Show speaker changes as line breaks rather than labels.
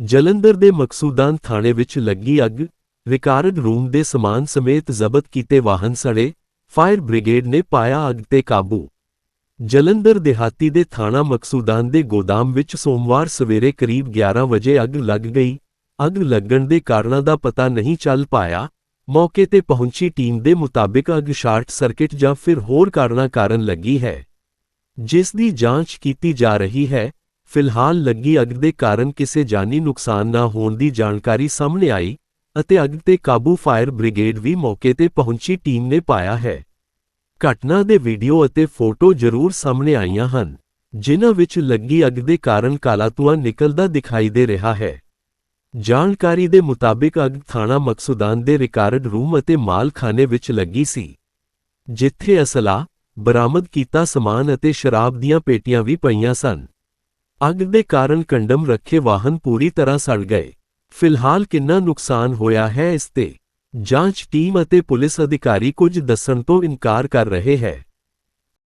ਜਲੰਧਰ ਦੇ ਮਕਸੂਦਾਨ ਥਾਣੇ ਵਿੱਚ ਲੱਗੀ ਅੱਗ ਰਿਕਾਰਡ ਰੂਮ ਦੇ ਸਮਾਨ ਸਮੇਤ ਜ਼ਬਤ ਕੀਤੇ ਵਾਹਨ ਸੜੇ, ਫਾਇਰ ਬ੍ਰਿਗੇਡ ਨੇ ਪਾਇਆ ਅੱਗ ਤੇ ਕਾਬੂ। ਜਲੰਧਰ ਦਿਹਾਤੀ ਦੇ ਥਾਣਾ ਮਕਸੂਦਾਨ ਦੇ ਗੋਦਾਮ ਵਿੱਚ ਸੋਮਵਾਰ ਸਵੇਰੇ ਕਰੀਬ 11 ਵਜੇ ਅੱਗ ਲੱਗ ਗਈ। ਅੱਗ ਲੱਗਣ ਦੇ ਕਾਰਨਾਂ ਦਾ ਪਤਾ ਨਹੀਂ ਚੱਲ ਪਾਇਆ। ਮੌਕੇ ਤੇ ਪਹੁੰਚੀ ਟੀਮ ਦੇ ਮੁਤਾਬਿਕ ਅੱਗ ਸ਼ਾਰਟ ਸਰਕਟ ਜਾਂ ਫਿਰ ਹੋਰ ਕਾਰਨਾਂ ਕਾਰਨ ਲੱਗੀ ਹੈ। ਜਿਸ ਦੀ ਜਾਂਚ ਕੀਤੀ ਜਾ ਰਹੀ ਹੈ, ਫਿਲਹਾਲ ਲੱਗੀ ਅੱਗ ਦੇ ਕਾਰਨ ਕਿਸੇ ਜਾਨੀ ਨੁਕਸਾਨ ਨਾ ਹੋਣ ਦੀ ਜਾਣਕਾਰੀ ਸਾਹਮਣੇ ਆਈ ਅਤੇ ਅੱਗ ਤੇ ਕਾਬੂ ਫਾਇਰ ਬ੍ਰਿਗੇਡ ਵੀ ਮੌਕੇ ਤੇ ਪਹੁੰਚੀ ਟੀਮ ਨੇ ਪਾਇਆ ਹੈ। ਘਟਨਾ ਦੇ ਵੀਡੀਓ ਅਤੇ ਫੋਟੋ ਜ਼ਰੂਰ ਸਾਹਮਣੇ ਆਈਆਂ ਹਨ, ਜਿਨ੍ਹਾਂ ਵਿੱਚ ਲੱਗੀ ਅੱਗ ਦੇ ਕਾਰਨ ਕਾਲਾ ਧੂੰਆਂ ਨਿਕਲਦਾ ਦਿਖਾਈ ਦੇ ਰਿਹਾ ਹੈ। ਜਾਣਕਾਰੀ ਦੇ ਮੁਤਾਬਿਕ ਅੱਗ ਥਾਣਾ ਮਕਸੂਦਾਨ ਦੇ ਰਿਕਾਰਡ ਰੂਮ ਅਤੇ ਮਾਲਖਾਨੇ ਵਿੱਚ ਲੱਗੀ ਸੀ, ਜਿੱਥੇ ਅਸਲਾ, ਬਰਾਮਦ ਕੀਤਾ ਸਮਾਨ ਅਤੇ ਸ਼ਰਾਬ ਦੀਆਂ ਪੇਟੀਆਂ ਵੀ ਪਈਆਂ ਸਨ। ਅੱਗ ਦੇ ਕਾਰਨ ਕੰਡਮ ਰੱਖੇ ਵਾਹਨ ਪੂਰੀ ਤਰ੍ਹਾਂ ਸੜ ਗਏ। ਫਿਲਹਾਲ ਕਿੰਨਾ ਨੁਕਸਾਨ ਹੋਇਆ ਹੈ ਇਸ ਤੇ ਜਾਂਚ ਟੀਮ ਅਤੇ ਪੁਲਿਸ ਅਧਿਕਾਰੀ ਕੁਝ ਦੱਸਣ ਤੋਂ ਇਨਕਾਰ ਕਰ ਰਹੇ ਹੈ।